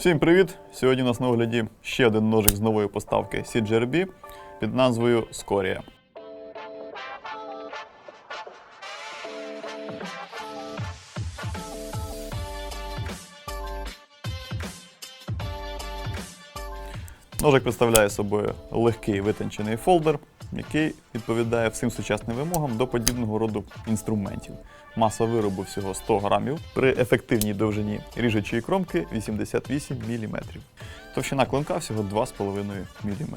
Всім привіт! Сьогодні у нас на огляді ще один ножик з нової поставки CGRB під назвою Scoria. Ножик представляє собою легкий витончений фолдер, який відповідає всім сучасним вимогам до подібного роду інструментів. Маса виробу всього 100 грамів при ефективній довжині ріжучої кромки 88 мм. Товщина клинка всього 2,5 мм.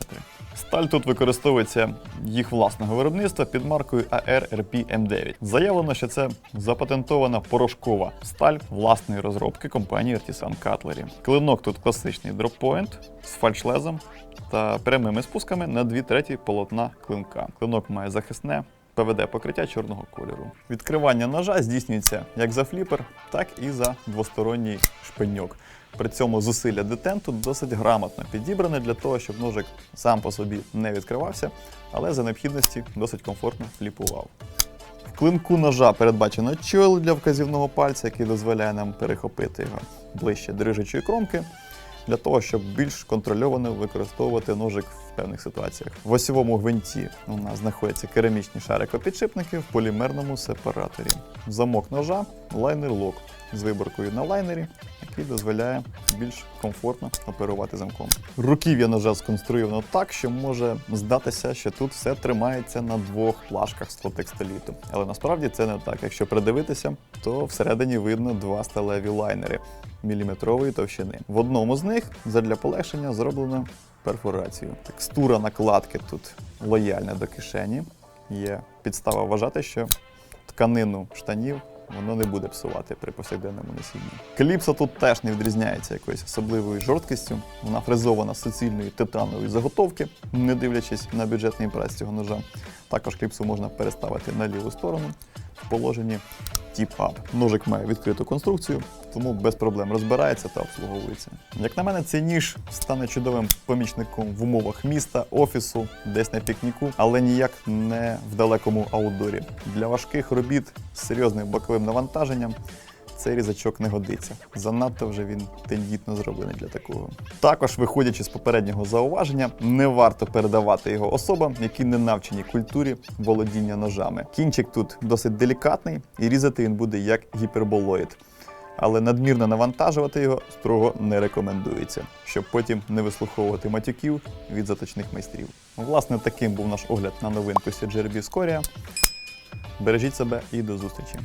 Сталь тут використовується їх власного виробництва під маркою ARRP M9. Заявлено, що це запатентована порошкова сталь власної розробки компанії Artisan Cutlery. Клинок тут класичний дроппоінт з фальшлезом та прямими спусками на 2 треті полотна клинка. Клинок має захисне ПВД покриття чорного кольору. Відкривання ножа здійснюється як за фліпер, так і за двосторонній шпиньок. При цьому зусилля детенту досить грамотно підібране для того, щоб ножик сам по собі не відкривався, але за необхідності досить комфортно фліпував. В клинку ножа передбачено чол для вказівного пальця, який дозволяє нам перехопити його ближче до рижучої кромки, для того, щоб більш контрольовано використовувати ножик в певних ситуаціях. В осьовому гвинті у нас знаходяться керамічні шарикопідшипники в полімерному сепараторі. Замок ножа лайнер-лок з виборкою на лайнері, який дозволяє більш комфортно оперувати замком. Руків'я ножа сконструйовано так, що може здатися, що тут все тримається на двох плашках склотекстоліту. Але насправді це не так. Якщо придивитися, то всередині видно два сталеві лайнери міліметрової товщини. В одному з них задля полегшення зроблено перфорацію. Текстура накладки тут лояльна до кишені. Є підстава вважати, що тканину штанів воно не буде псувати при повсякденному носінні. Кліпса тут теж не відрізняється якоюсь особливою жорсткістю. Вона фрезована з суцільної титанової заготовки, не дивлячись на бюджетний прайс цього ножа. Також кліпсу можна переставити на ліву сторону в положенні тіп-ап. Ножик має відкриту конструкцію, тому без проблем розбирається та обслуговується. Як на мене, цей ніж стане чудовим помічником в умовах міста, офісу, десь на пікніку, але ніяк не в далекому аутдорі. Для важких робіт з серйозним боковим навантаженням. Цей різачок не годиться. Занадто вже він тендітно зроблений для такого. Також, виходячи з попереднього зауваження, не варто передавати його особам, які не навчені культурі володіння ножами. Кінчик тут досить делікатний, і різати він буде як гіперболоїд. Але надмірно навантажувати його строго не рекомендується, щоб потім не вислуховувати матюків від заточних майстрів. Власне, таким був наш огляд на новинку CGRB Scoria. Бережіть себе і до зустрічі!